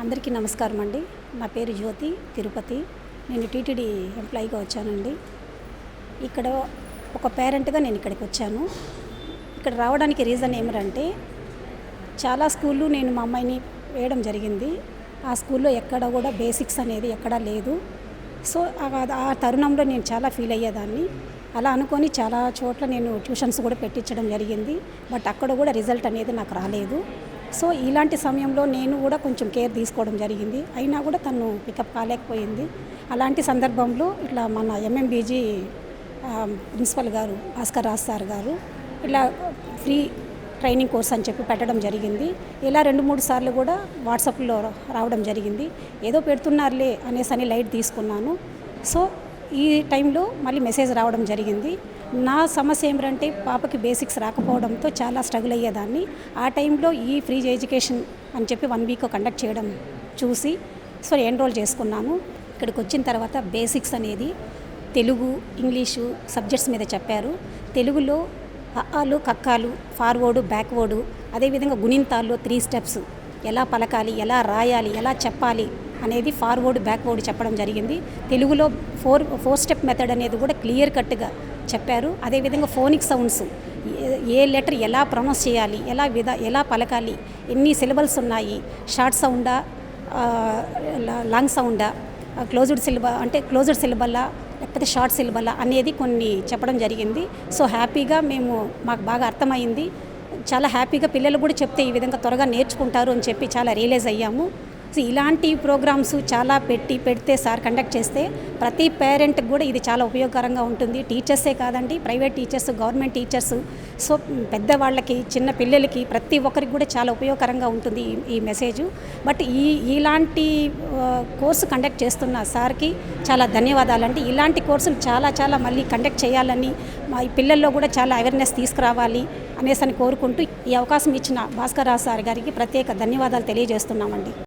అందరికీ నమస్కారం అండి. నా పేరు జ్యోతి తిరుపతి. నేను టీటీడీ ఎంప్లాయీగా వచ్చానండి. ఇక్కడ ఒక పేరెంట్గా నేను ఇక్కడికి వచ్చాను. ఇక్కడ రావడానికి రీజన్ ఏమిటంటే చాలా స్కూళ్ళు నేను మా అమ్మాయిని వేయడం జరిగింది. ఆ స్కూల్లో ఎక్కడ కూడా బేసిక్స్ అనేది ఎక్కడా లేదు. సో ఆ- ఆ తరుణంలో నేను చాలా ఫీల్ అయ్యేదాన్ని. అలా అనుకొని చాలా చోట్ల నేను ట్యూషన్స్ కూడా పెట్టించడం జరిగింది. బట్ అక్కడ కూడా రిజల్ట్ అనేది నాకు రాలేదు. సో ఇలాంటి సమయంలో నేను కూడా కొంచెం కేర్ తీసుకోవడం జరిగింది. అయినా కూడా తను పికప్ కాలేకపోయింది. అలాంటి సందర్భంలో ఇట్లా మన ఎంఎంబీజీ ప్రిన్సిపల్ గారు భాస్కర్ రాజ్ సార్ గారు ఇట్లా ఫ్రీ ట్రైనింగ్ కోర్స్ అని చెప్పి పెట్టడం జరిగింది. ఇలా రెండు మూడు సార్లు కూడా వాట్సాప్లో రావడం జరిగింది. ఏదో పెడుతున్నారులే అనేసి అని లైట్ తీసుకున్నాను. సో ఈ టైంలో మళ్ళీ మెసేజ్ రావడం జరిగింది. నా సమస్య ఏమిటంటే పాపకి బేసిక్స్ రాకపోవడంతో చాలా స్ట్రగుల్ అయ్యేదాన్ని. ఆ టైంలో ఈ ఫ్రీ ఎడ్యుకేషన్ అని చెప్పి వన్ వీక్ కండక్ట్ చేయడం చూసి సో ఎన్రోల్ చేసుకున్నాను. ఇక్కడికి వచ్చిన తర్వాత బేసిక్స్ అనేది తెలుగు ఇంగ్లీషు సబ్జెక్ట్స్ మీద చెప్పారు. తెలుగులో అలు కక్కాలు ఫార్వర్డు బ్యాక్వర్డు అదేవిధంగా గుణింతాల్లో త్రీ స్టెప్స్ ఎలా పలకాలి ఎలా రాయాలి ఎలా చెప్పాలి అనేది ఫార్వర్డ్ బ్యాక్వర్డ్ చెప్పడం జరిగింది. తెలుగులో ఫోర్ ఫోర్ స్టెప్ మెథడ్ అనేది కూడా క్లియర్ కట్గా చెప్పారు. అదేవిధంగా phonic sounds A- A letter ఎలా ప్రొనౌన్స్ చేయాలి ఎలా విధ ఎలా పలకాలి ఎన్ని సిలబల్స్ ఉన్నాయి షార్ట్ సౌండా లాంగ్ సౌండా క్లోజ్డ్ సిలబ అంటే క్లోజ్డ్ సిలబల్లా లేకపోతే షార్ట్ సిలబల్లా అనేది కొన్ని చెప్పడం జరిగింది. సో హ్యాపీగా మేము మాకు బాగా అర్థమైంది. చాలా హ్యాపీగా పిల్లలు కూడా చెప్తే ఈ విధంగా త్వరగా నేర్చుకుంటారు అని చెప్పి చాలా రియలైజ్ అయ్యాము. ఇలాంటి ప్రోగ్రామ్స్ చాలా పెట్టి పెడితే సార్ కండక్ట్ చేస్తే ప్రతి పేరెంట్కి కూడా ఇది చాలా ఉపయోగకరంగా ఉంటుంది. టీచర్సే కాదండి private teachers government teachers so పెద్దవాళ్ళకి చిన్న పిల్లలకి ప్రతి ఒక్కరికి కూడా చాలా ఉపయోగకరంగా ఉంటుంది ఈ- ఈ మెసేజ్ బట్ ఈ ఇలాంటి కోర్సు కండక్ట్ చేస్తున్న సార్కి చాలా ధన్యవాదాలండి. ఇలాంటి కోర్సులు చాలా చాలా మళ్ళీ కండక్ట్ చేయాలని మా పిల్లల్లో కూడా చాలా అవేర్నెస్ తీసుకురావాలి అనేసి అని కోరుకుంటూ ఈ అవకాశం ఇచ్చిన భాస్కర్ రావు సార్ గారికి ప్రత్యేక ధన్యవాదాలు తెలియజేస్తున్నామండి.